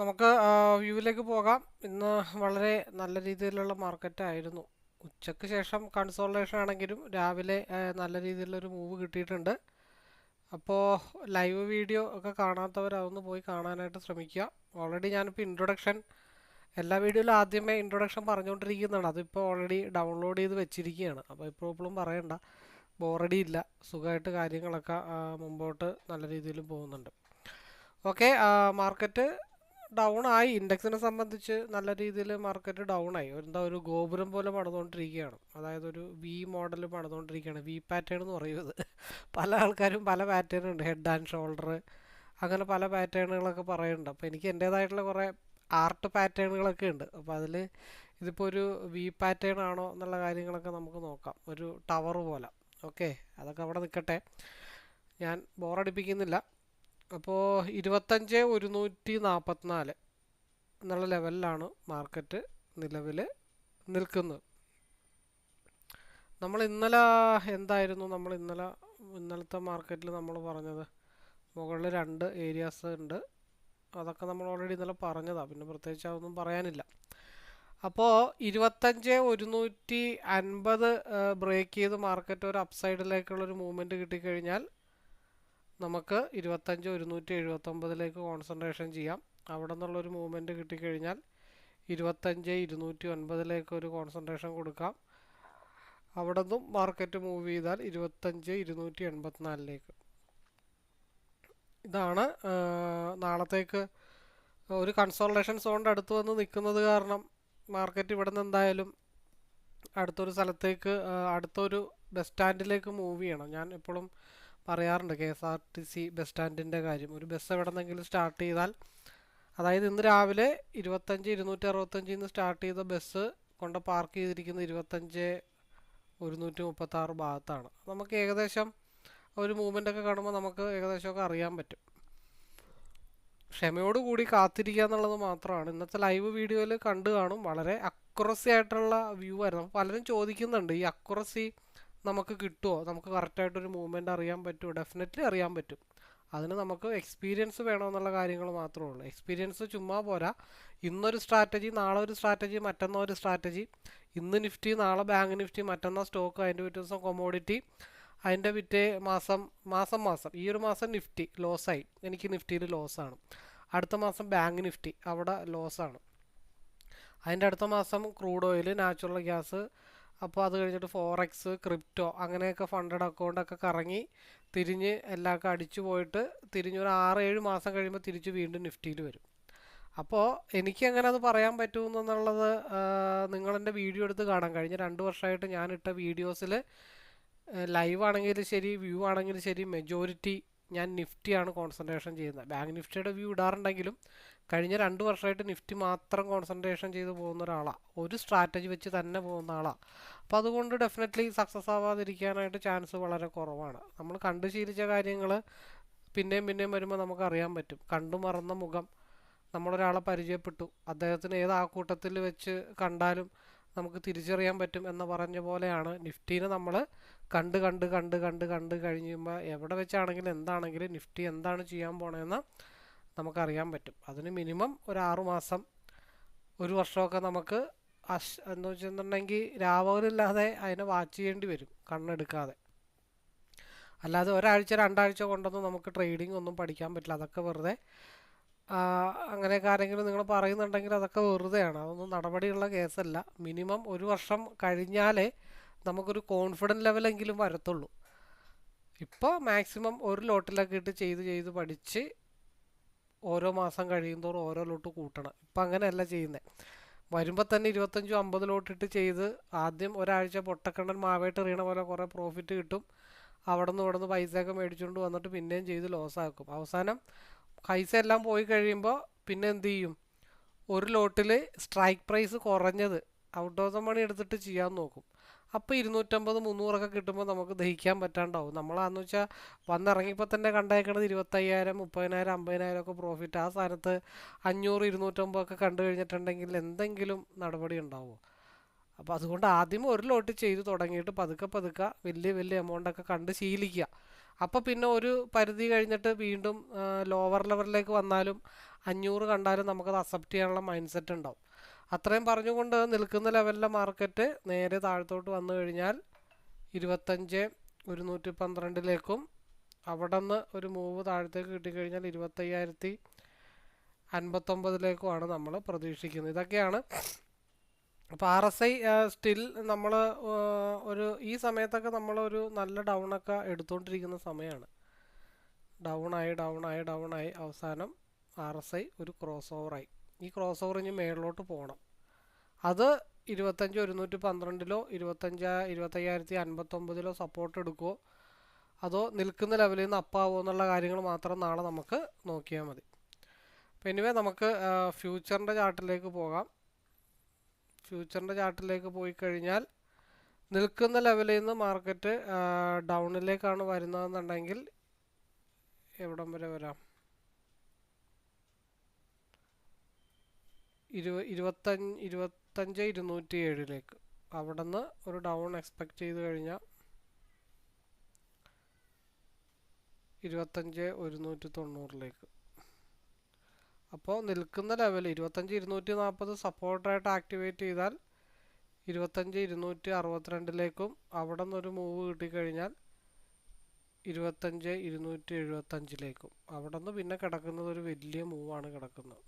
നമുക്ക് വ്യൂവിലേക്ക് പോകാം. ഇന്ന് വളരെ നല്ല രീതിയിലുള്ള മാർക്കറ്റ് ആയിരുന്നു ഉച്ചയ്ക്ക് ശേഷം കൺസോൾട്ടേഷൻ ആണെങ്കിലും രാവിലെ നല്ല രീതിയിലുള്ളൊരു മൂവ് കിട്ടിയിട്ടുണ്ട്. അപ്പോൾ ലൈവ് വീഡിയോ ഒക്കെ കാണാത്തവർ അതൊന്ന് പോയി കാണാനായിട്ട് ശ്രമിക്കുക. ഓൾറെഡി ഞാനിപ്പോൾ ഇൻട്രൊഡക്ഷൻ എല്ലാ വീഡിയോയിലും ആദ്യമേ ഇൻട്രൊഡക്ഷൻ പറഞ്ഞുകൊണ്ടിരിക്കുന്നതാണ്. അതിപ്പോൾ ഓൾറെഡി ഡൗൺലോഡ് ചെയ്ത് വെച്ചിരിക്കുകയാണ്. അപ്പോൾ ഇപ്പോഴും പറയണ്ട. ബോറടി ഇല്ല. സുഖമായിട്ട് കാര്യങ്ങളൊക്കെ മുമ്പോട്ട് നല്ല രീതിയിൽ പോകുന്നുണ്ട്. ഓക്കെ മാർക്കറ്റ് ഡൗൺ ആയി. ഇൻഡെക്സിനെ സംബന്ധിച്ച് നല്ല രീതിയിൽ മാർക്കറ്റ് ഡൗൺ ആയി. എന്താ ഒരു ഗോപുരം പോലെ പണിതുകൊണ്ടിരിക്കുകയാണ് അതായത് ഒരു വി മോഡൽ പണിതുകൊണ്ടിരിക്കുകയാണ് വി പാറ്റേൺ എന്ന് പറയുന്നത് പല ആൾക്കാരും പല പാറ്റേൺ ഉണ്ട്. ഹെഡ് ആൻഡ് ഷോൾഡർ അങ്ങനെ പല പാറ്റേണുകളൊക്കെ പറയുന്നുണ്ട്. അപ്പോൾ എനിക്ക് എന്റേതായിട്ടുള്ള കുറേ ആർട്ട് പാറ്റേണുകളൊക്കെ ഉണ്ട്. അപ്പോൾ അതിൽ ഇതിപ്പോൾ ഒരു വി പാറ്റേൺ ആണോ എന്നുള്ള കാര്യങ്ങളൊക്കെ നമുക്ക് നോക്കാം. ഒരു ടവർ പോലെ. ഓക്കെ അതൊക്കെ അവിടെ നിൽക്കട്ടെ ഞാൻ ബോറടിപ്പിക്കുന്നില്ല അപ്പോൾ ഇരുപത്തഞ്ച് ഒരുന്നൂറ്റി നാൽപ്പത്തിനാല് എന്നുള്ള ലെവലിലാണ് മാർക്കറ്റ് നിലവിൽ നിൽക്കുന്നത്. നമ്മൾ ഇന്നലെ എന്തായിരുന്നു? നമ്മൾ ഇന്നലെ ഇന്നലത്തെ മാർക്കറ്റിൽ നമ്മൾ പറഞ്ഞത് മുകളിൽ രണ്ട് ഏരിയാസ് ഉണ്ട്. അതൊക്കെ നമ്മൾ ഓൾറെഡി ഇന്നലെ പറഞ്ഞതാണ് പിന്നെ പ്രത്യേകിച്ച് അതൊന്നും പറയാനില്ല. അപ്പോൾ ഇരുപത്തഞ്ച് ഒരുന്നൂറ്റി അൻപത് ബ്രേക്ക് ചെയ്ത് മാർക്കറ്റ് ഒരു അപ്സൈഡിലേക്കുള്ളൊരു മൂവ്മെന്റ് കിട്ടിക്കഴിഞ്ഞാൽ നമുക്ക് ഇരുപത്തഞ്ച് ഒരുന്നൂറ്റി എഴുപത്തൊമ്പതിലേക്ക് കോൺസെൻട്രേഷൻ ചെയ്യാം. അവിടെ നിന്നുള്ളൊരു മൂവ്മെന്റ് കിട്ടിക്കഴിഞ്ഞാൽ ഇരുപത്തഞ്ച് ഇരുന്നൂറ്റി ഒൻപതിലേക്ക് ഒരു കോൺസെൻട്രേഷൻ കൊടുക്കാം. അവിടെ നിന്നും മാർക്കറ്റ് മൂവ് ചെയ്താൽ ഇരുപത്തഞ്ച് ഇരുന്നൂറ്റി എൺപത്തിനാലിലേക്ക്. ഇതാണ് നാളത്തേക്ക് ഒരു കൺസോൾട്ടേഷൻ സോണിന്റെ അടുത്ത് വന്ന് നിൽക്കുന്നത് കാരണം മാർക്കറ്റ് ഇവിടെ നിന്ന് എന്തായാലും അടുത്തൊരു സ്ഥലത്തേക്ക് അടുത്തൊരു ബസ് സ്റ്റാൻഡിലേക്ക് മൂവ് ചെയ്യണം. ഞാൻ എപ്പോഴും പറയാറുണ്ട് K S R T C bus സ്റ്റാൻഡിന്റെ കാര്യം. ഒരു ബസ് എവിടെ നിന്നെങ്കിലും സ്റ്റാർട്ട് ചെയ്താൽ അതായത് ഇന്ന് രാവിലെ ഇരുപത്തഞ്ച് ഇരുന്നൂറ്റി അറുപത്തഞ്ചിൽ നിന്ന് സ്റ്റാർട്ട് ചെയ്ത ബസ് കൊണ്ട് പാർക്ക് ചെയ്തിരിക്കുന്ന ഇരുപത്തഞ്ച് ഒരുന്നൂറ്റി മുപ്പത്താറ് ഭാഗത്താണ്. നമുക്ക് ഏകദേശം ഒരു മൂവ്മെന്റ് ഒക്കെ കാണുമ്പോൾ നമുക്ക് ഏകദേശമൊക്കെ അറിയാൻ പറ്റും. ക്ഷമയോടുകൂടി കാത്തിരിക്കുക എന്നുള്ളത് മാത്രമാണ്. ഇന്നത്തെ ലൈവ് വീഡിയോയിൽ കണ്ടു കാണും. വളരെ അക്യുറസി ആയിട്ടുള്ള വ്യൂ ആയിരുന്നു. പലരും ചോദിക്കുന്നുണ്ട് ഈ അക്യുറസി നമുക്ക് കിട്ടുമോ നമുക്ക് കറക്റ്റായിട്ടൊരു മൂവ്മെന്റ് അറിയാൻ പറ്റുമോ ഡെഫിനറ്റ്ലി അറിയാൻ പറ്റും. അതിന് നമുക്ക് എക്സ്പീരിയൻസ് വേണമെന്നുള്ള കാര്യങ്ങൾ മാത്രമേ ഉള്ളൂ. എക്സ്പീരിയൻസ് ചുമ്മാ പോരാ. ഇന്നൊരു സ്ട്രാറ്റജി നാളെ ഒരു സ്ട്രാറ്റജി മറ്റന്നോ ഒരു സ്ട്രാറ്റജി ഇന്ന് നിഫ്റ്റി നാളെ ബാങ്ക് നിഫ്റ്റി മറ്റന്നോ സ്റ്റോക്ക് അതിന്റെ പിറ്റേ ദിവസം കൊമോഡിറ്റി അതിന്റെ പിറ്റേ മാസം മാസം മാസം. ഈ ഒരു മാസം നിഫ്റ്റി ലോസായി എനിക്ക് നിഫ്റ്റിയിൽ ലോസാണ് അടുത്ത മാസം ബാങ്ക് നിഫ്റ്റി അവിടെ ലോസാണ് അതിന്റെ അടുത്ത മാസം ക്രൂഡ് ഓയിൽ നാച്ചുറൽ ഗ്യാസ് അപ്പോൾ അത് കഴിഞ്ഞിട്ട് ഫോറക്സ് ക്രിപ്റ്റോ അങ്ങനെയൊക്കെ ഫണ്ടഡ് അക്കൗണ്ടൊക്കെ കറങ്ങി തിരിഞ്ഞ് എല്ലാവർക്കും അടിച്ചു പോയിട്ട് തിരിഞ്ഞൊരു ആറ് ഏഴ് മാസം കഴിയുമ്പോൾ തിരിച്ച് വീണ്ടും നിഫ്റ്റിയിൽ വരും. അപ്പോൾ എനിക്ക് എങ്ങനെ അത് പറയാൻ പറ്റുമെന്നുള്ളത് നിങ്ങളെന്റെ വീഡിയോ എടുത്ത് കാണാൻ കഴിഞ്ഞ രണ്ട് വർഷമായിട്ട് ഞാൻ ഇട്ട വീഡിയോസിൽ ലൈവ് ആണെങ്കിലും ശരി വ്യൂ ആണെങ്കിലും ശരി മെജോറിറ്റി ഞാൻ നിഫ്റ്റിയാണ് കോൺസെൻട്രേഷൻ ചെയ്യുന്നത്. ബാങ്ക് നിഫ്റ്റിയുടെ വ്യൂ ഇടാറുണ്ടെങ്കിലും കഴിഞ്ഞ രണ്ട് വർഷമായിട്ട് നിഫ്റ്റി മാത്രം കോൺസെൻട്രേഷൻ ചെയ്ത് പോകുന്ന ഒരാളാണ് ഒരു സ്ട്രാറ്റജി വെച്ച് തന്നെ പോകുന്ന ആളാണ് അപ്പോൾ അതുകൊണ്ട് ഡെഫിനറ്റ്ലി സക്സസ് ആവാതിരിക്കാനായിട്ട് ചാൻസ് വളരെ കുറവാണ്. നമ്മൾ കണ്ടു ശീലിച്ച കാര്യങ്ങൾ പിന്നെയും പിന്നെയും വരുമ്പോൾ നമുക്ക് അറിയാൻ പറ്റും. കണ്ടു മറന്ന മുഖം നമ്മളൊരാളെ പരിചയപ്പെട്ടു. അദ്ദേഹത്തിന് ഏത് ആക്കൂട്ടത്തിൽ വെച്ച് കണ്ടാലും നമുക്ക് തിരിച്ചറിയാൻ പറ്റും എന്ന് പറഞ്ഞ പോലെയാണ് നിഫ്റ്റീനെ നമ്മൾ കണ്ട് കണ്ട് കണ്ട് കണ്ട് കണ്ട് കഴിഞ്ഞുമ്പോൾ എവിടെ വെച്ചാണെങ്കിലും എന്താണെങ്കിലും നിഫ്റ്റി എന്താണ് ചെയ്യാൻ പോണതെന്ന് നമുക്കറിയാൻ പറ്റും. അതിന് മിനിമം ഒരു ആറുമാസം ഒരു വർഷമൊക്കെ നമുക്ക് അശ് എന്ന് വെച്ചിട്ടുണ്ടെങ്കിൽ രാവകലില്ലാതെ അതിനെ വാച്ച് ചെയ്യേണ്ടി വരും കണ്ണെടുക്കാതെ. അല്ലാതെ ഒരാഴ്ച രണ്ടാഴ്ച കൊണ്ടൊന്നും നമുക്ക് ട്രേഡിംഗ് ഒന്നും പഠിക്കാൻ പറ്റില്ല. അതൊക്കെ വെറുതെ അങ്ങനെയൊക്കെ ആരെങ്കിലും നിങ്ങൾ പറയുന്നുണ്ടെങ്കിൽ അതൊക്കെ വെറുതെയാണ്. അതൊന്നും നടപടിയുള്ള കേസല്ല. മിനിമം ഒരു വർഷം കഴിഞ്ഞാലേ നമുക്കൊരു കോൺഫിഡന്റ് ലെവലെങ്കിലും വരത്തുള്ളൂ. ഇപ്പോൾ മാക്സിമം ഒരു ലോട്ടിലൊക്കെ ഇട്ട് ചെയ്ത് ചെയ്ത് പഠിച്ച് ഓരോ മാസം കഴിയുമോറും ഓരോ ലോട്ട് കൂട്ടണം. ഇപ്പം അങ്ങനെയല്ല ചെയ്യുന്നത് വരുമ്പോൾ തന്നെ ഇരുപത്തഞ്ചും അമ്പത് ലോട്ടിട്ട് ചെയ്ത് ആദ്യം ഒരാഴ്ച പൊട്ടക്കണ്ണൻ മാവേട്ട് എറിയണ പോലെ കുറേ പ്രോഫിറ്റ് കിട്ടും. അവിടെ നിന്ന് ഇവിടെ നിന്ന് പൈസയൊക്കെ മേടിച്ചുകൊണ്ട് വന്നിട്ട് പിന്നെയും ചെയ്ത് ലോസാക്കും അവസാനം പൈസ എല്ലാം പോയി കഴിയുമ്പോൾ പിന്നെ എന്ത് ചെയ്യും? ഒരു ലോട്ടിൽ സ്ട്രൈക്ക് പ്രൈസ് കുറഞ്ഞത് ഔട്ട് ഓഫ് ദ മണി എടുത്തിട്ട് ചെയ്യാൻ നോക്കും. അപ്പോൾ ഇരുന്നൂറ്റമ്പത് മുന്നൂറൊക്കെ കിട്ടുമ്പോൾ നമുക്ക് ദഹിക്കാൻ പറ്റാണ്ടാവും. നമ്മളാന്ന് വെച്ചാൽ വന്നിറങ്ങിയപ്പോൾ തന്നെ കണ്ടേക്കണത് ഇരുപത്തയ്യായിരം മുപ്പതിനായിരം അമ്പതിനായിരം ഒക്കെ പ്രോഫിറ്റ് ആ സ്ഥാനത്ത് അഞ്ഞൂറ് ഇരുന്നൂറ്റമ്പതൊക്കെ കണ്ടു കഴിഞ്ഞിട്ടുണ്ടെങ്കിൽ എന്തെങ്കിലും നടപടി ഉണ്ടാവുമോ അപ്പോൾ അതുകൊണ്ട് ആദ്യം ഒരു ലോട്ട് ചെയ്ത് തുടങ്ങിയിട്ട് പതുക്കെ പതുക്കെ വലിയ വലിയ എമൗണ്ടൊക്കെ കണ്ട് ശീലിക്കുക. അപ്പോൾ പിന്നെ ഒരു പരിധി കഴിഞ്ഞിട്ട് വീണ്ടും ലോവർ ലെവലിലേക്ക് വന്നാലും അഞ്ഞൂറ് കണ്ടാലും നമുക്കത് അക്സെപ്റ്റ് ചെയ്യാനുള്ള മൈൻഡ് സെറ്റ് ഉണ്ടാവും. അത്രയും പറഞ്ഞുകൊണ്ട് നിൽക്കുന്ന ലെവലിലെ മാർക്കറ്റ് നേരെ താഴത്തോട്ട് വന്നു കഴിഞ്ഞാൽ ഇരുപത്തഞ്ച് ഒരുന്നൂറ്റി പന്ത്രണ്ടിലേക്കും അവിടെ നിന്ന് ഒരു മൂവ് താഴത്തേക്ക് കിട്ടിക്കഴിഞ്ഞാൽ ഇരുപത്തയ്യായിരത്തി അൻപത്തൊമ്പതിലേക്കുമാണ് നമ്മൾ പ്രതീക്ഷിക്കുന്നത്. ഇതൊക്കെയാണ്. അപ്പോൾ ആർ എസ് ഐ സ്റ്റിൽ നമ്മൾ ഒരു ഈ സമയത്തൊക്കെ നമ്മളൊരു നല്ല ഡൗണൊക്കെ എടുത്തുകൊണ്ടിരിക്കുന്ന സമയമാണ് ആയി ഡൗൺ ആയി അവസാനം ആർ എസ് ഐ ഒരു ക്രോസ് ഓവറായി ഈ ക്രോസ് ഓവർ ഇനി മേളിലോട്ട് പോകണം അത് ഇരുപത്തഞ്ച് ഒരുന്നൂറ്റി പന്ത്രണ്ടിലോ ഇരുപത്തഞ്ച് ഇരുപത്തയ്യായിരത്തി അൻപത്തൊമ്പതിലോ സപ്പോർട്ട് എടുക്കുമോ അതോ നിൽക്കുന്ന ലെവലിൽ നിന്ന് അപ്പാവോ എന്നുള്ള കാര്യങ്ങൾ മാത്രം നാളെ നമുക്ക് നോക്കിയാൽ മതി. അപ്പോൾ എനിവേ നമുക്ക് ഫ്യൂച്ചറിന്റെ ചാർട്ടിലേക്ക് പോകാം. ഫ്യൂച്ചറിന്റെ ചാർട്ടിലേക്ക് പോയി കഴിഞ്ഞാൽ നിൽക്കുന്ന ലെവലിൽ നിന്ന് മാർക്കറ്റ് ഡൗണിലേക്കാണ് വരുന്നതെന്നുണ്ടെങ്കിൽ എവിടം വരെ വരാം? ഇരുപ ഇരുപത്തഞ്ച് ഇരുപത്തഞ്ച് ഇരുന്നൂറ്റി ഏഴിലേക്ക് അവിടെ നിന്ന് ഒരു ഡൗൺ എക്സ്പെക്റ്റ് ചെയ്ത് കഴിഞ്ഞാൽ ഇരുപത്തഞ്ച് ഒരുന്നൂറ്റി തൊണ്ണൂറിലേക്ക് അപ്പോൾ നിൽക്കുന്ന ലെവൽ ഇരുപത്തഞ്ച് ഇരുന്നൂറ്റി നാൽപ്പത് സപ്പോർട്ടായിട്ട് ആക്ടിവേറ്റ് ചെയ്താൽ ഇരുപത്തഞ്ച് ഇരുന്നൂറ്റി അറുപത്തിരണ്ടിലേക്കും അവിടെ നിന്നൊരു മൂവ് കിട്ടിക്കഴിഞ്ഞാൽ ഇരുപത്തഞ്ച് ഇരുന്നൂറ്റി എഴുപത്തഞ്ചിലേക്കും അവിടെ നിന്ന് പിന്നെ കിടക്കുന്നത് ഒരു വലിയ മൂവാണ് കിടക്കുന്നത്.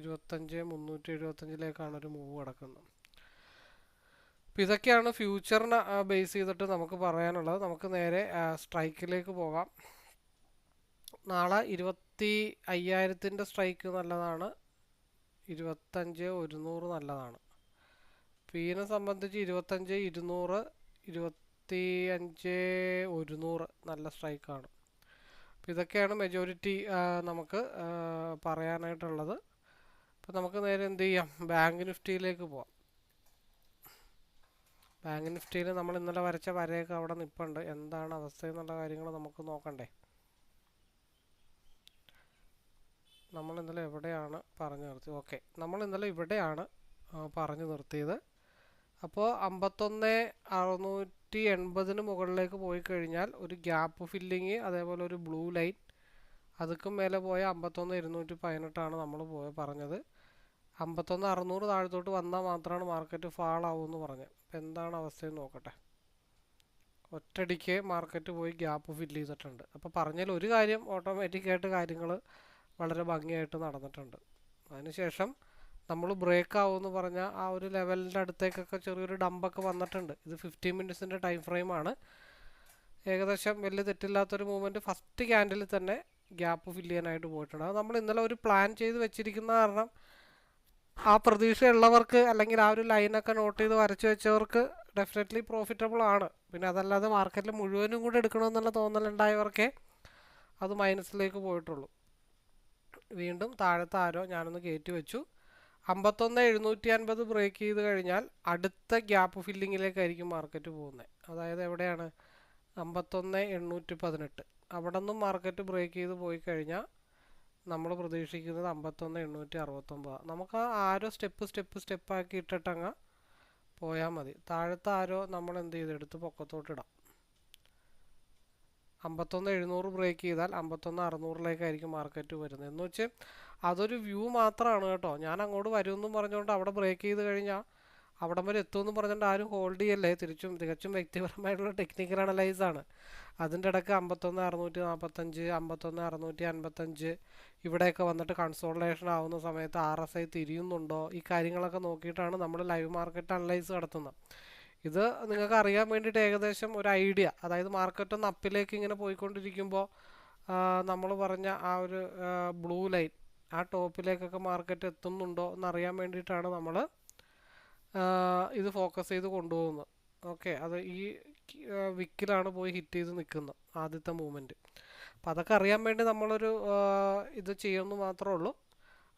ഇരുപത്തഞ്ച് മുന്നൂറ്റി എഴുപത്തഞ്ചിലേക്കാണ് ഒരു മൂവ് കിടക്കുന്നത് അപ്പോൾ ഇതൊക്കെയാണ് ഫ്യൂച്ചറിനെ ബേസ് ചെയ്തിട്ട് നമുക്ക് പറയാനുള്ളത്. നമുക്ക് നേരെ സ്ട്രൈക്കിലേക്ക് പോകാം. നാളെ ഇരുപത്തി അയ്യായിരത്തിന്റെ സ്ട്രൈക്ക് നല്ലതാണ്. ഇരുപത്തഞ്ച് ഒരുന്നൂറ് നല്ലതാണ്. പീനെ സംബന്ധിച്ച് ഇരുപത്തഞ്ച് ഇരുന്നൂറ് ഇരുപത്തി അഞ്ച് ഒരുന്നൂറ് നല്ല സ്ട്രൈക്കാണ് അപ്പോൾ ഇതൊക്കെയാണ് മെജോറിറ്റി നമുക്ക് പറയാനായിട്ടുള്ളത്. അപ്പോൾ നമുക്ക് നേരെ എന്ത് ചെയ്യാം? ബാങ്ക് നിഫ്റ്റിയിലേക്ക് പോവാം. ബാങ്ക് നിഫ്റ്റിയിൽ നമ്മൾ ഇന്നലെ വരച്ച വരയൊക്കെ അവിടെ നിൽപ്പുണ്ട് എന്താണ് അവസ്ഥ എന്നുള്ള കാര്യങ്ങൾ നമുക്ക് നോക്കണ്ടേ? നമ്മൾ ഇന്നലെ എവിടെയാണ് പറഞ്ഞു നിർത്തി ഓക്കെ നമ്മൾ ഇന്നലെ ഇവിടെയാണ് പറഞ്ഞു നിർത്തിയത്. അപ്പോൾ അമ്പത്തൊന്ന് അറുന്നൂറ്റി എൺപതിന് മുകളിലേക്ക് പോയി കഴിഞ്ഞാൽ ഒരു ഗ്യാപ്പ് ഫില്ലിങ് അതേപോലെ ഒരു ബ്ലൂ ലൈൻ അതുക്കും മേലെ പോയ അമ്പത്തൊന്ന് ഇരുന്നൂറ്റി പതിനെട്ടാണ് നമ്മൾ പോയ പറഞ്ഞത്. അമ്പത്തൊന്ന് അറുന്നൂറ് താഴത്തോട്ട് വന്നാൽ മാത്രമാണ് മാർക്കറ്റ് ഫാൾ ആവുമെന്ന് പറഞ്ഞത് അപ്പം എന്താണ് അവസ്ഥയെന്ന് നോക്കട്ടെ. ഒറ്റടിക്ക് മാർക്കറ്റ് പോയി ഗ്യാപ്പ് ഫില്ല് ചെയ്തിട്ടുണ്ട്. അപ്പോൾ പറഞ്ഞാൽ ഒരു കാര്യം ഓട്ടോമാറ്റിക്കായിട്ട് കാര്യങ്ങൾ വളരെ ഭംഗിയായിട്ട് നടന്നിട്ടുണ്ട്. അതിനുശേഷം നമ്മൾ ബ്രേക്ക് ആവുമെന്ന് പറഞ്ഞാൽ ആ ഒരു ലെവലിന്റെ അടുത്തേക്കൊക്കെ ചെറിയൊരു ഡമ്പൊക്കെ വന്നിട്ടുണ്ട്. ഇത് ഫിഫ്റ്റീൻ മിനിറ്റ്സിന്റെ ടൈം ഫ്രെയിമാണ് ഏകദേശം വലിയ തെറ്റില്ലാത്തൊരു മൂവ്മെന്റ് ഫസ്റ്റ് ക്യാൻഡിൽ തന്നെ ഗ്യാപ്പ് ഫില്ല് ചെയ്യാനായിട്ട് പോയിട്ടുണ്ട്. അത് നമ്മൾ ഇന്നലെ ഒരു പ്ലാൻ ചെയ്ത് വെച്ചിരിക്കുന്ന കാരണം ആ പ്രതീക്ഷയുള്ളവർക്ക് അല്ലെങ്കിൽ ആ ഒരു ലൈനൊക്കെ നോട്ട് ചെയ്ത് വരച്ചു വെച്ചവർക്ക് ഡെഫിനറ്റ്ലി പ്രോഫിറ്റബിൾ ആണ്. പിന്നെ അതല്ലാതെ മാർക്കറ്റിൽ മുഴുവനും കൂടെ എടുക്കണമെന്നുള്ള തോന്നലുണ്ടായവർക്കേ അത് മൈനസിലേക്ക് പോയിട്ടുള്ളൂ. വീണ്ടും താഴത്തെ ആരോ ഞാനൊന്ന് കയറ്റി വെച്ചു. അമ്പത്തൊന്ന് എഴുന്നൂറ്റി അൻപത് ബ്രേക്ക് ചെയ്ത് കഴിഞ്ഞാൽ അടുത്ത ഗ്യാപ്പ് ഫില്ലിങ്ങിലേക്കായിരിക്കും മാർക്കറ്റ് പോകുന്നത് അതായത് എവിടെയാണ്? അമ്പത്തൊന്ന് എണ്ണൂറ്റി പതിനെട്ട് അവിടെ നിന്നും മാർക്കറ്റ് ബ്രേക്ക് ചെയ്ത് പോയി കഴിഞ്ഞാൽ നമ്മൾ പ്രതീക്ഷിക്കുന്നത് അമ്പത്തൊന്ന് എണ്ണൂറ്റി അറുപത്തൊമ്പത്. നമുക്ക് ആരോ സ്റ്റെപ്പ് സ്റ്റെപ്പ് സ്റ്റെപ്പാക്കി ഇട്ടിട്ടങ്ങ് പോയാൽ മതി. താഴത്തെ ആരോ നമ്മൾ എന്ത് ചെയ്ത് എടുത്ത് പൊക്കത്തോട്ടിടാം അമ്പത്തൊന്ന് എഴുന്നൂറ് ബ്രേക്ക് ചെയ്താൽ അമ്പത്തൊന്ന് അറുന്നൂറിലേക്കായിരിക്കും മാർക്കറ്റ് വരുന്നത്. എന്ന് വെച്ച് അതൊരു വ്യൂ മാത്രമാണ് കേട്ടോ. ഞാൻ അങ്ങോട്ട് വരുമെന്നും പറഞ്ഞുകൊണ്ട് അവിടെ ബ്രേക്ക് ചെയ്ത് കഴിഞ്ഞാൽ അവിടം വരെ എത്തുമെന്ന് പറഞ്ഞുകൊണ്ട് ആരും ഹോൾഡ് ചെയ്യല്ലേ? തിരിച്ചും തികച്ചും വ്യക്തിപരമായിട്ടുള്ള ടെക്നിക്കൽ അനലൈസ് ആണ്. അതിന്റെ ഇടയ്ക്ക് അമ്പത്തൊന്ന് അറുന്നൂറ്റി നാൽപ്പത്തഞ്ച് അമ്പത്തൊന്ന് അറുന്നൂറ്റി അൻപത്തഞ്ച് ഇവിടെയൊക്കെ വന്നിട്ട് കൺസോൾട്ടേഷൻ ആവുന്ന സമയത്ത് ആർ എസ് ഐ തിരിയുന്നുണ്ടോ? ഈ കാര്യങ്ങളൊക്കെ നോക്കിയിട്ടാണ് നമ്മൾ ലൈവ് മാർക്കറ്റ് അനലൈസ് നടത്തുന്നത്. ഇത് നിങ്ങൾക്ക് അറിയാൻ വേണ്ടിയിട്ട് ഏകദേശം ഒരു ഐഡിയ അതായത് മാർക്കറ്റ് ഒന്ന് അപ്പിലേക്ക് ഇങ്ങനെ പോയിക്കൊണ്ടിരിക്കുമ്പോൾ നമ്മൾ പറഞ്ഞ ആ ഒരു ബ്ലൂ ലൈൻ ആ ടോപ്പിലേക്കൊക്കെ മാർക്കറ്റ് എത്തുന്നുണ്ടോ എന്നറിയാൻ വേണ്ടിയിട്ടാണ് നമ്മൾ ഇത് ഫോക്കസ് ചെയ്ത് കൊണ്ടുപോകുന്നത് ഓക്കെ അത് ഈ വിക്കിലാണ് പോയി ഹിറ്റ് ചെയ്ത് നിൽക്കുന്നത് ആദ്യത്തെ മൂവ്മെന്റ് അപ്പോൾ അതൊക്കെ അറിയാൻ വേണ്ടി നമ്മളൊരു ഇത് ചെയ്യുമെന്ന് മാത്രമേ ഉള്ളൂ.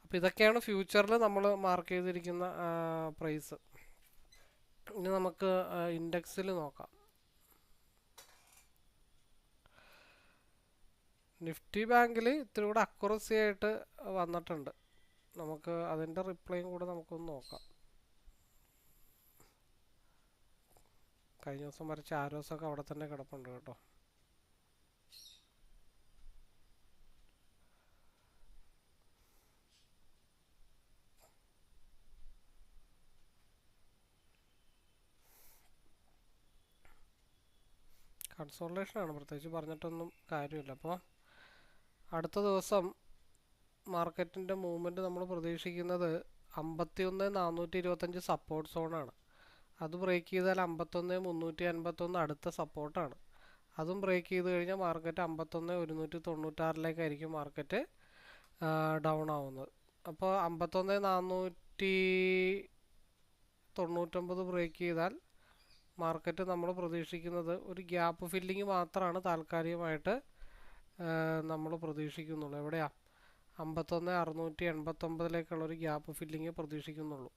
അപ്പോൾ ഇതൊക്കെയാണ് ഫ്യൂച്ചറിൽ നമ്മൾ മാർക്ക് ചെയ്തിരിക്കുന്ന പ്രൈസ് ഇനി നമുക്ക് ഇൻഡെക്സിൽ നോക്കാം. നിഫ്റ്റി ബാങ്കിൽ ഇത്തിരി കൂടെ അക്യുറസി ആയിട്ട് വന്നിട്ടുണ്ട്. നമുക്ക് അതിന്റെ റിപ്ലൈയും കൂടെ നമുക്കൊന്ന് നോക്കാം. കഴിഞ്ഞ ദിവസം വരച്ച ആരോസൊക്കെ അവിടെ തന്നെ കിടപ്പുണ്ട് കേട്ടോ. കൺസോൾട്ടേഷനാണ് പ്രത്യേകിച്ച് പറഞ്ഞിട്ടൊന്നും കാര്യമില്ല. അപ്പോൾ അടുത്ത ദിവസം മാർക്കറ്റിന്റെ മൂവ്മെന്റ് നമ്മൾ പ്രതീക്ഷിക്കുന്നത് അമ്പത്തിയൊന്ന് നാനൂറ്റി ഇരുപത്തഞ്ച് സപ്പോർട്ട് സോണാണ്. അത് ബ്രേക്ക് ചെയ്താൽ അമ്പത്തൊന്ന് മുന്നൂറ്റി അൻപത്തൊന്ന് അടുത്ത സപ്പോർട്ടാണ് അതും ബ്രേക്ക് ചെയ്ത് കഴിഞ്ഞാൽ മാർക്കറ്റ് അമ്പത്തൊന്ന് ഒരുന്നൂറ്റി തൊണ്ണൂറ്റാറിലേക്കായിരിക്കും മാർക്കറ്റ് ഡൗൺ ആവുന്നത്. അപ്പോൾ അമ്പത്തൊന്ന് നാനൂറ്റി തൊണ്ണൂറ്റൊമ്പത് ബ്രേക്ക് ചെയ്താൽ മാർക്കറ്റ് നമ്മൾ പ്രതീക്ഷിക്കുന്നത് ഒരു ഗ്യാപ്പ് ഫില്ലിങ് മാത്രമാണ് താൽക്കാലികമായിട്ട് നമ്മൾ പ്രതീക്ഷിക്കുന്നുള്ളൂ. എവിടെയാണ് അമ്പത്തൊന്ന് അറുന്നൂറ്റി എൺപത്തൊമ്പതിലേക്കുള്ള ഒരു ഗ്യാപ്പ് ഫില്ലിങ് പ്രതീക്ഷിക്കുന്നുള്ളൂ.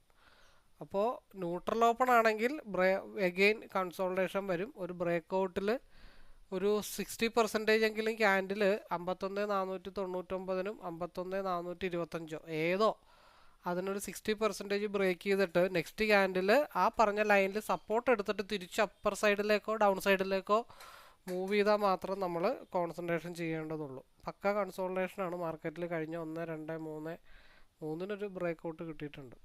അപ്പോൾ ന്യൂട്രൽ ഓപ്പൺ ആണെങ്കിൽ ബ്രേ എഗെയിൻ കൺസോൾട്ടേഷൻ വരും. ഒരു ബ്രേക്ക് ഔട്ടിൽ ഒരു സിക്സ്റ്റി പെർസെന്റേജ് എങ്കിലും ക്യാൻഡിൽ അമ്പത്തൊന്ന് നാനൂറ്റി തൊണ്ണൂറ്റൊമ്പതിനും അമ്പത്തൊന്ന് നാനൂറ്റി ഇരുപത്തഞ്ചോ ഏതോ അതിനൊരു സിക്സ്റ്റി പെർസെന്റേജ് ബ്രേക്ക് ചെയ്തിട്ട് നെക്സ്റ്റ് ക്യാൻഡിൽ ആ പറഞ്ഞ ലൈനിൽ സപ്പോർട്ട് എടുത്തിട്ട് തിരിച്ച് അപ്പർ സൈഡിലേക്കോ ഡൗൺ സൈഡിലേക്കോ മൂവ് ചെയ്താൽ മാത്രം നമ്മൾ കോൺസെൻട്രേഷൻ ചെയ്യേണ്ടതുള്ളൂ. പക്ക കൺസോൾട്ടേഷനാണ് മാർക്കറ്റിൽ കഴിഞ്ഞ ഒന്ന് രണ്ട് മൂന്ന് മൂന്നിനൊരു ബ്രേക്ക് ഔട്ട് കിട്ടിയിട്ടുണ്ട്.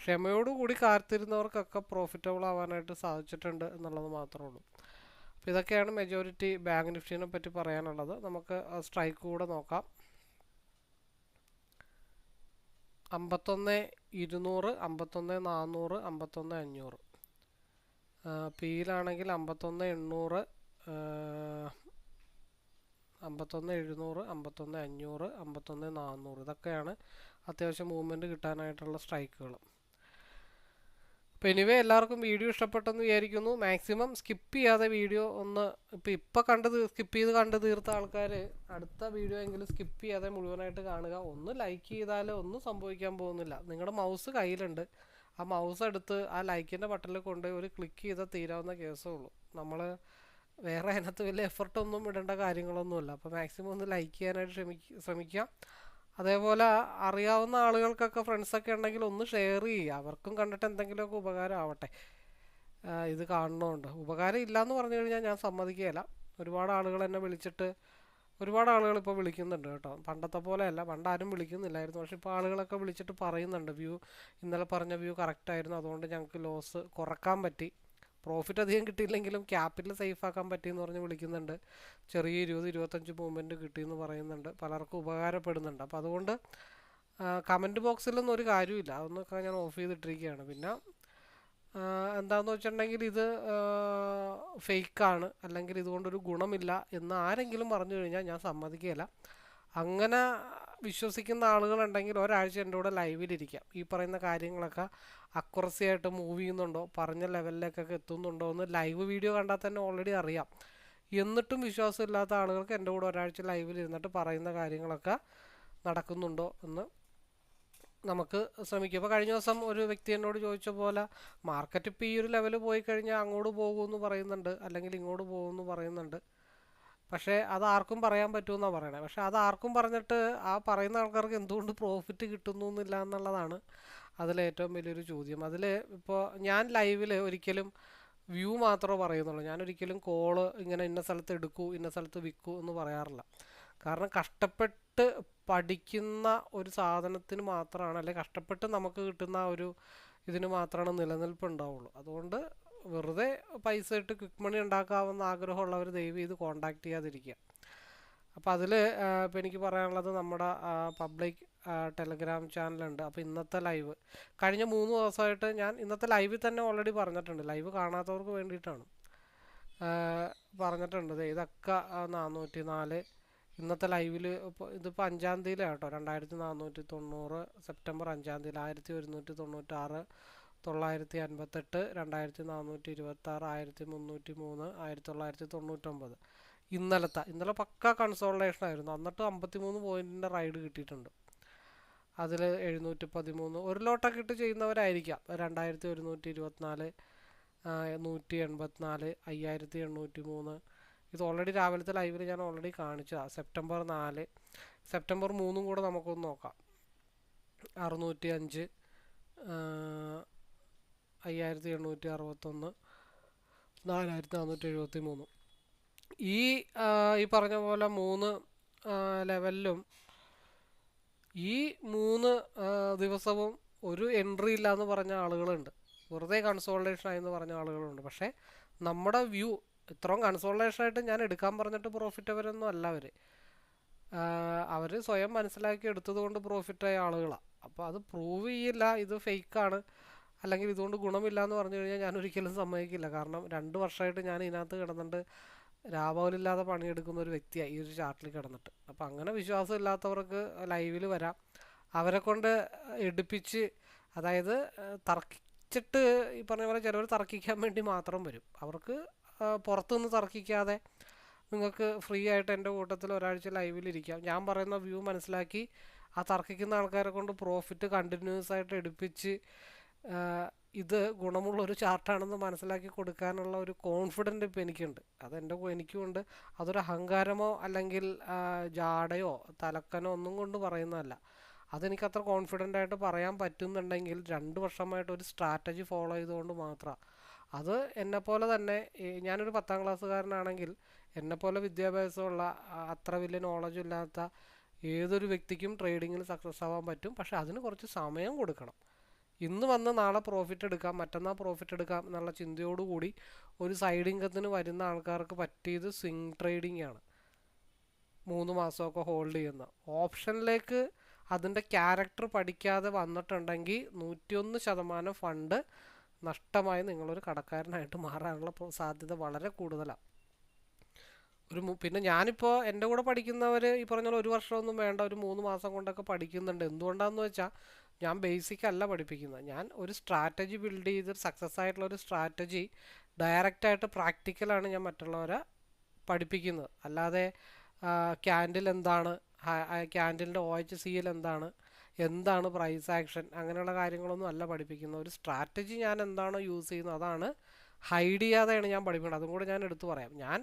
ക്ഷമയോടുകൂടി കാത്തിരുന്നവർക്കൊക്കെ പ്രോഫിറ്റബിൾ ആവാനായിട്ട് സാധിച്ചിട്ടുണ്ട് എന്നുള്ളത് മാത്രമേ ഉള്ളൂ. അപ്പോൾ ഇതൊക്കെയാണ് മെജോറിറ്റി ബാങ്ക് നിഫ്റ്റിനെ പറ്റി പറയാനുള്ളത്. നമുക്ക് സ്ട്രൈക്ക് കൂടെ നോക്കാം. അമ്പത്തൊന്ന് ഇരുന്നൂറ് അമ്പത്തൊന്ന് നാനൂറ് അമ്പത്തൊന്ന് അഞ്ഞൂറ്. പിയിലാണെങ്കിൽ അമ്പത്തൊന്ന് എണ്ണൂറ് അമ്പത്തൊന്ന് എഴുന്നൂറ് അമ്പത്തൊന്ന് അഞ്ഞൂറ് അമ്പത്തൊന്ന് നാനൂറ് ഇതൊക്കെയാണ് അത്യാവശ്യം മൂവ്മെന്റ് കിട്ടാനായിട്ടുള്ള സ്ട്രൈക്കുകൾ അപ്പോൾ എനിവേ എല്ലാവർക്കും വീഡിയോ ഇഷ്ടപ്പെട്ടെന്ന് വിചാരിക്കുന്നു. മാക്സിമം സ്കിപ്പ് ചെയ്യാതെ വീഡിയോ ഒന്ന് ഇപ്പോൾ ഇപ്പോൾ കണ്ട് സ്കിപ്പ് ചെയ്ത് കണ്ട് തീർത്ത ആൾക്കാർ അടുത്ത വീഡിയോ എങ്കിലും സ്കിപ്പ് ചെയ്യാതെ മുഴുവനായിട്ട് കാണുക. ഒന്ന് ലൈക്ക് ചെയ്താൽ ഒന്നും സംഭവിക്കാൻ പോകുന്നില്ല. നിങ്ങളുടെ മൗസ് കയ്യിലുണ്ട്. ആ മൗസ് എടുത്ത് ആ ലൈക്കിന്റെ ബട്ടണിൽ കൊണ്ട് ഒരു ക്ലിക്ക് ചെയ്താൽ തീരാവുന്ന കേസേ ഉള്ളൂ. നമ്മൾ വേറെ അതിനകത്ത് വലിയ എഫർട്ടൊന്നും ഇടേണ്ട കാര്യങ്ങളൊന്നുമില്ല. അപ്പോൾ മാക്സിമം ഒന്ന് ലൈക്ക് ചെയ്യാനായിട്ട് ശ്രമിക്കുക ശ്രമിക്കുക അതേപോലെ അറിയാവുന്ന ആളുകൾക്കൊക്കെ ഫ്രണ്ട്സൊക്കെ ഉണ്ടെങ്കിൽ ഒന്ന് ഷെയർ ചെയ്യുക. അവർക്കും കണ്ടിട്ട് എന്തെങ്കിലുമൊക്കെ ഉപകാരം ആവട്ടെ ഇത് കാണണമുണ്ട് ഉപകാരം ഇല്ല എന്ന് പറഞ്ഞു കഴിഞ്ഞാൽ ഞാൻ സമ്മതിക്കുകയില്ല. ഒരുപാട് ആളുകൾ എന്നെ വിളിച്ചിട്ട് ഒരുപാട് ആളുകൾ ഇപ്പോൾ വിളിക്കുന്നുണ്ട് കേട്ടോ. പണ്ടത്തെ പോലെയല്ല പണ്ട് ആരും വിളിക്കുന്നില്ലായിരുന്നു. പക്ഷേ ഇപ്പോൾ ആളുകളൊക്കെ വിളിച്ചിട്ട് പറയുന്നുണ്ട്. വ്യൂ ഇന്നലെ പറഞ്ഞ വ്യൂ കറക്റ്റായിരുന്നു അതുകൊണ്ട് ഞങ്ങൾക്ക് ലോസ് കുറയ്ക്കാൻ പറ്റി. പ്രോഫിറ്റ് അധികം കിട്ടിയില്ലെങ്കിലും ക്യാപിറ്റൽ സേഫ് ആക്കാൻ പറ്റി എന്ന് പറഞ്ഞ് വിളിക്കുന്നുണ്ട്. ചെറിയ ഇരുപത് ഇരുപത്തഞ്ച് മൂവ്മെന്റ് കിട്ടിയെന്ന് പറയുന്നുണ്ട്. പലർക്കും ഉപകാരപ്പെടുന്നുണ്ട്. അപ്പോൾ അതുകൊണ്ട് കമന്റ് ബോക്സിലൊന്നും ഒരു കാര്യമില്ല അതൊന്നൊക്കെ ഞാൻ ഓഫ് ചെയ്തിട്ടിരിക്കുകയാണ്. പിന്നെ എന്താണെന്ന് വെച്ചിട്ടുണ്ടെങ്കിൽ ഇത് ഫേക്കാണ് അല്ലെങ്കിൽ ഇതുകൊണ്ടൊരു ഗുണമില്ല എന്ന് ആരെങ്കിലും പറഞ്ഞു കഴിഞ്ഞാൽ ഞാൻ സമ്മതിക്കുകയില്ല. അങ്ങനെ വിശ്വസിക്കുന്ന ആളുകളുണ്ടെങ്കിൽ ഒരാഴ്ച എന്റെ കൂടെ ലൈവിലിരിക്കാം. ഈ പറയുന്ന കാര്യങ്ങളൊക്കെ അക്യുറസി ആയിട്ട് മൂവ് ചെയ്യുന്നുണ്ടോ? പറഞ്ഞ ലെവലിലേക്കൊക്കെ എത്തുന്നുണ്ടോ? എന്ന് ലൈവ് വീഡിയോ കണ്ടാൽ തന്നെ ഓൾറെഡി അറിയാം. എന്നിട്ടും വിശ്വാസമില്ലാത്ത ആളുകൾക്ക് എന്റെ കൂടെ ഒരാഴ്ച ലൈവിൽ ഇരുന്നിട്ട് പറയുന്ന കാര്യങ്ങളൊക്കെ നടക്കുന്നുണ്ടോ എന്ന് നമുക്ക് ശ്രമിക്കും. അപ്പോൾ കഴിഞ്ഞ ദിവസം ഒരു വ്യക്തി എന്നോട് ചോദിച്ച പോലെ മാർക്കറ്റ് ഇപ്പോൾ ഈ ഒരു ലെവൽ പോയി കഴിഞ്ഞാൽ അങ്ങോട്ട് പോകുമെന്ന് പറയുന്നുണ്ട്. അല്ലെങ്കിൽ ഇങ്ങോട്ട് പോകുമെന്ന് പറയുന്നുണ്ട്. പക്ഷേ അത് ആർക്കും പറയാൻ പറ്റുമെന്നാണ് പറയണത് പക്ഷേ അത് ആർക്കും പറഞ്ഞിട്ട് ആ പറയുന്ന ആൾക്കാർക്ക് എന്തുകൊണ്ട് പ്രോഫിറ്റ് കിട്ടുന്നു എന്നില്ല എന്നുള്ളതാണ് അതിലേറ്റവും വലിയൊരു ചോദ്യം. അതിൽ ഇപ്പോൾ ഞാൻ ലൈവിൽ ഒരിക്കലും വ്യൂ മാത്രമേ പറയുന്നുള്ളൂ. ഞാൻ ഒരിക്കലും കോൾ ഇങ്ങനെ ഇന്ന സ്ഥലത്ത് എടുക്കൂ ഇന്ന സ്ഥലത്ത് വിൽക്കൂ എന്ന് പറയാറില്ല. കാരണം കഷ്ടപ്പെട്ട് പഠിക്കുന്ന ഒരു സാധനത്തിന് മാത്രമാണ് അല്ലെങ്കിൽ കഷ്ടപ്പെട്ട് നമുക്ക് കിട്ടുന്ന ഒരു ഇതിന് മാത്രമാണ് നിലനിൽപ്പ് ഉണ്ടാവുള്ളൂ. അതുകൊണ്ട് വെറുതെ പൈസ ഇട്ട് ക്വിക്ക് മണി ഉണ്ടാക്കാവുന്ന ആഗ്രഹമുള്ളവർ ദയവ് ചെയ്ത് കോണ്ടാക്ട് ചെയ്യാതിരിക്കുക. അപ്പോൾ അതിൽ ഇപ്പോൾ എനിക്ക് പറയാനുള്ളത് നമ്മുടെ പബ്ലിക് ടെലഗ്രാം ചാനലുണ്ട് അപ്പോൾ ഇന്നത്തെ ലൈവ് കഴിഞ്ഞ മൂന്ന് ദിവസമായിട്ട് ഞാൻ ഇന്നത്തെ ലൈവിൽ തന്നെ ഓൾറെഡി പറഞ്ഞിട്ടുണ്ട്. ലൈവ് കാണാത്തവർക്ക് വേണ്ടിയിട്ടാണ്. പറഞ്ഞിട്ടുണ്ട്. ഇതൊക്കെ നാനൂറ്റി നാല് ഇന്നത്തെ ലൈവിൽ ഇപ്പോൾ ഇതിപ്പോൾ അഞ്ചാം തീയതിയിലാണ് കേട്ടോ. രണ്ടായിരത്തി നാനൂറ്റി തൊണ്ണൂറ് സെപ്റ്റംബർ അഞ്ചാം തീയതി. ആയിരത്തി ഒരുന്നൂറ്റി തൊണ്ണൂറ്റാറ് തൊള്ളായിരത്തി അൻപത്തെട്ട് രണ്ടായിരത്തി നാനൂറ്റി ഇരുപത്താറ് ആയിരത്തി മുന്നൂറ്റി മൂന്ന് ആയിരത്തി തൊള്ളായിരത്തി തൊണ്ണൂറ്റൊമ്പത് ഇന്നലത്തെ ഇന്നലെ പക്ക കൺസോൾട്ടേഷൻ ആയിരുന്നു എന്നിട്ട് അമ്പത്തി മൂന്ന് പോയിന്റിന്റെ റൈഡ് കിട്ടിയിട്ടുണ്ട്. അതിൽ എഴുന്നൂറ്റി പതിമൂന്ന് ഒരു ലോട്ടൊക്കെ ഇട്ട് ചെയ്യുന്നവരായിരിക്കാം. രണ്ടായിരത്തി ഒരുന്നൂറ്റി ഇരുപത്തിനാല് നൂറ്റി എൺപത്തിനാല് അയ്യായിരത്തി എണ്ണൂറ്റി മൂന്ന് ഇത് ഓൾറെഡി രാവിലത്തെ ലൈവിൽ ഞാൻ ഓൾറെഡി കാണിച്ചതാണ് സെപ്റ്റംബർ നാല് സെപ്റ്റംബർ മൂന്നും കൂടെ നമുക്കൊന്ന് നോക്കാം. അറുന്നൂറ്റി അഞ്ച് അയ്യായിരത്തി എണ്ണൂറ്റി അറുപത്തൊന്ന് നാലായിരത്തി നാനൂറ്റി എഴുപത്തി മൂന്ന് ഈ ഈ പറഞ്ഞ പോലെ മൂന്ന് ലെവലിലും ഈ മൂന്ന് ദിവസവും ഒരു എൻട്രി ഇല്ല എന്ന് പറഞ്ഞ ആളുകളുണ്ട്. വെറുതെ കൺസോൾട്ടേഷൻ ആയി എന്ന് പറഞ്ഞ ആളുകളുണ്ട്. പക്ഷേ നമ്മുടെ വ്യൂ ഇത്രയും കൺസോൾട്ടേഷൻ ആയിട്ട് ഞാൻ എടുക്കാൻ പറഞ്ഞിട്ട് പ്രോഫിറ്റ് അവരൊന്നും അല്ല അവർ അവർ സ്വയം മനസ്സിലാക്കി എടുത്തത് കൊണ്ട് പ്രോഫിറ്റായ ആളുകളാണ് അപ്പോൾ അത് പ്രൂവ് ചെയ്യില്ല ഇത് ഫേക്കാണ് അല്ലെങ്കിൽ ഇതുകൊണ്ട് ഗുണമില്ല എന്ന് പറഞ്ഞു കഴിഞ്ഞാൽ ഞാൻ ഒരിക്കലും സമ്മതിക്കില്ല. കാരണം രണ്ട് വർഷമായിട്ട് ഞാൻ ഇതിനകത്ത് കിടന്നിട്ട് രാപകലില്ലാതെ പണിയെടുക്കുന്ന ഒരു വ്യക്തിയാണ് ഈ ഒരു ചാർട്ടിൽ കിടന്നിട്ട്. അപ്പോൾ അങ്ങനെ വിശ്വാസം ഇല്ലാത്തവർക്ക് ലൈവിൽ വരാം. അവരെ കൊണ്ട് എടുപ്പിച്ച് അതായത് തർക്കിച്ചിട്ട് ഈ പറഞ്ഞ പോലെ ചിലവർ തർക്കിക്കാൻ വേണ്ടി മാത്രം വരും. അവർക്ക് പുറത്തുനിന്ന് തർക്കിക്കാതെ നിങ്ങൾക്ക് ഫ്രീ ആയിട്ട് എന്റെ കൂട്ടത്തിൽ ഒരാഴ്ച ലൈവിലിരിക്കാം ഞാൻ പറയുന്ന വ്യൂ മനസ്സിലാക്കി ആ തർക്കിക്കുന്ന ആൾക്കാരെ കൊണ്ട് പ്രോഫിറ്റ് കണ്ടിന്യൂസ് ആയിട്ട് എടുപ്പിച്ച് ഇത് ഗുണമുള്ള ഒരു ചാർട്ടാണെന്ന് മനസ്സിലാക്കി കൊടുക്കാനുള്ള ഒരു കോൺഫിഡന്റ് ഇപ്പോൾ എനിക്കുണ്ട്. അതെന്റെ എനിക്കുമുണ്ട് അതൊരു അഹങ്കാരമോ അല്ലെങ്കിൽ ജാടയോ തലക്കനോ ഒന്നും കൊണ്ട് പറയുന്നതല്ല. അതെനിക്ക് അത്ര കോൺഫിഡന്റ് ആയിട്ട് പറയാൻ പറ്റുന്നുണ്ടെങ്കിൽ രണ്ട് വർഷമായിട്ട് ഒരു സ്ട്രാറ്റജി ഫോളോ ചെയ്തുകൊണ്ട് മാത്രമാണ് അത് എന്നെപ്പോലെ തന്നെ ഞാനൊരു പത്താം ക്ലാസ്സുകാരനാണെങ്കിൽ എന്നെപ്പോലെ വിദ്യാഭ്യാസമുള്ള അത്ര വലിയ നോളജ് ഇല്ലാത്ത ഏതൊരു വ്യക്തിക്കും ട്രേഡിങ്ങിൽ സക്സസ് ആവാൻ പറ്റും. പക്ഷെ അതിന് കുറച്ച് സമയം കൊടുക്കണം. ഇന്ന് വന്ന് നാളെ പ്രോഫിറ്റ് എടുക്കാം മറ്റന്നാൾ പ്രോഫിറ്റ് എടുക്കാം എന്നുള്ള ചിന്തയോടുകൂടി ഒരു സൈഡ് ഇൻകത്തിന് വരുന്ന ആൾക്കാർക്ക് പറ്റിയത് സ്വിങ് ട്രേഡിംഗ് ആണ്. മൂന്ന് മാസമൊക്കെ ഹോൾഡ് ചെയ്യുന്ന. ഓപ്ഷനിലേക്ക് അതിന്റെ ക്യാരക്ടർ പഠിക്കാതെ വന്നിട്ടുണ്ടെങ്കിൽ നൂറ്റിയൊന്ന് ശതമാനം ഫണ്ട് നഷ്ടമായി നിങ്ങളൊരു കടക്കാരനായിട്ട് മാറാനുള്ള സാധ്യത വളരെ കൂടുതലാണ്. ഒരു പിന്നെ ഞാനിപ്പോൾ എന്റെ കൂടെ പഠിക്കുന്നവർ ഈ പറഞ്ഞാൽ ഒരു വർഷമൊന്നും വേണ്ട ഒരു മൂന്ന് മാസം കൊണ്ടൊക്കെ പഠിക്കുന്നുണ്ട്. എന്തുകൊണ്ടാണെന്ന് വെച്ചാൽ ഞാൻ ബേസിക് അല്ല പഠിപ്പിക്കുന്നത്. ഞാൻ ഒരു സ്ട്രാറ്റജി ബിൽഡ് ചെയ്ത് സക്സസ് ആയിട്ടുള്ള ഒരു സ്ട്രാറ്റജി ഡയറക്റ്റായിട്ട് പ്രാക്ടിക്കലാണ് ഞാൻ മറ്റുള്ളവരെ പഠിപ്പിക്കുന്നത്. അല്ലാതെ ക്യാൻഡിൽ എന്താണ്? ക്യാൻഡിലിന്റെ ഒ എച്ച് സി എൽ എന്താണ്? എന്താണ് പ്രൈസ് ആക്ഷൻ അങ്ങനെയുള്ള കാര്യങ്ങളൊന്നും അല്ല പഠിപ്പിക്കുന്നത്. ഒരു സ്ട്രാറ്റജി ഞാൻ എന്താണോ യൂസ് ചെയ്യുന്നത് അതാണ് ഹൈഡ് ചെയ്യാതെയാണ് ഞാൻ പഠിപ്പിക്കുന്നത്. അതും കൂടെ ഞാൻ എടുത്തു പറയാം. ഞാൻ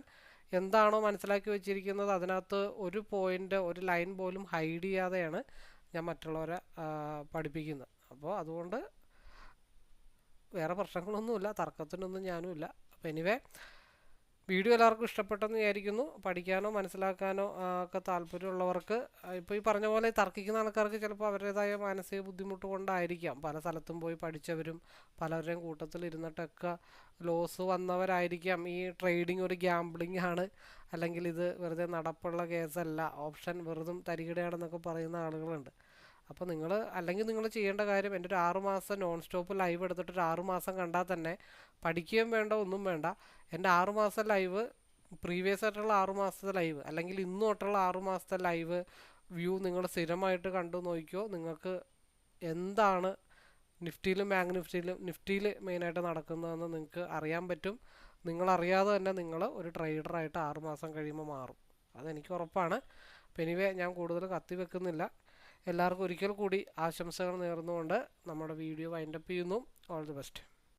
എന്താണോ മനസ്സിലാക്കി വെച്ചിരിക്കുന്നത് അതിനകത്ത് ഒരു പോയിന്റ് ഒരു ലൈൻ പോലും ഹൈഡ് ചെയ്യാതെയാണ് ഞാൻ മറ്റുള്ളവരെ പഠിപ്പിക്കുന്നത് അപ്പോൾ അതുകൊണ്ട് വേറെ പ്രശ്നങ്ങളൊന്നുമില്ല തർക്കത്തിനൊന്നും ഞാനും ഇല്ല അപ്പോൾ എനിവേ വീഡിയോ എല്ലാവർക്കും ഇഷ്ടപ്പെട്ടെന്ന് വിചാരിക്കുന്നു. പഠിക്കാനോ മനസ്സിലാക്കാനോ ഒക്കെ താല്പര്യമുള്ളവർക്ക് ഇപ്പോൾ ഈ പറഞ്ഞ പോലെ തർക്കിക്കുന്ന ആൾക്കാർക്ക് ചിലപ്പോൾ അവരുടേതായ മാനസിക ബുദ്ധിമുട്ട് കൊണ്ടായിരിക്കാം. പല സ്ഥലത്തും പോയി പഠിച്ചവരും പലരുടെയും കൂട്ടത്തിൽ ഇരുന്നിട്ടൊക്കെ ലോസ് വന്നവരായിരിക്കാം. ഈ ട്രേഡിംഗ് ഒരു ഗ്യാംബ്ലിംഗ് ആണ്. അല്ലെങ്കിൽ ഇത് വെറുതെ നടപ്പുള്ള കേസല്ല. ഓപ്ഷൻ വെറുതും തരികിടയാണെന്നൊക്കെ പറയുന്ന ആളുകളുണ്ട്. അപ്പോൾ നിങ്ങൾ അല്ലെങ്കിൽ നിങ്ങൾ ചെയ്യേണ്ട കാര്യം എന്റെ ഒരു ആറുമാസം നോൺ സ്റ്റോപ്പ് ലൈവ് എടുത്തിട്ട് ഒരു ആറുമാസം കണ്ടാൽ തന്നെ പഠിക്കുകയും വേണ്ട ഒന്നും വേണ്ട. എന്റെ ആറ് മാസം ലൈവ് പ്രീവിയസ് ആയിട്ടുള്ള ആറുമാസത്തെ ലൈവ് അല്ലെങ്കിൽ ഇന്ന് തൊട്ടുള്ള ആറുമാസത്തെ ലൈവ് വ്യൂ നിങ്ങൾ സ്ഥിരമായിട്ട് കണ്ടു നോക്കിയോ നിങ്ങൾക്ക് എന്താണ് നിഫ്റ്റിയിലും ബാങ്ക് നിഫ്റ്റിയിലും നിഫ്റ്റിയിൽ മെയിനായിട്ട് നടക്കുന്നതെന്ന് നിങ്ങൾക്ക് അറിയാൻ പറ്റും. നിങ്ങളറിയാതെ തന്നെ നിങ്ങൾ ഒരു ട്രേഡറായിട്ട് ആറുമാസം കഴിയുമ്പോൾ മാറും. അതെനിക്ക് ഉറപ്പാണ്. അപ്പം എനിവേ ഞാൻ കൂടുതൽ കത്തി വെക്കുന്നില്ല. എല്ലാവർക്കും ഒരിക്കൽ കൂടി ആശംസകൾ നേർന്നുകൊണ്ട് നമ്മുടെ വീഡിയോ വൈൻഡപ്പ് ചെയ്യുന്നു. All the best.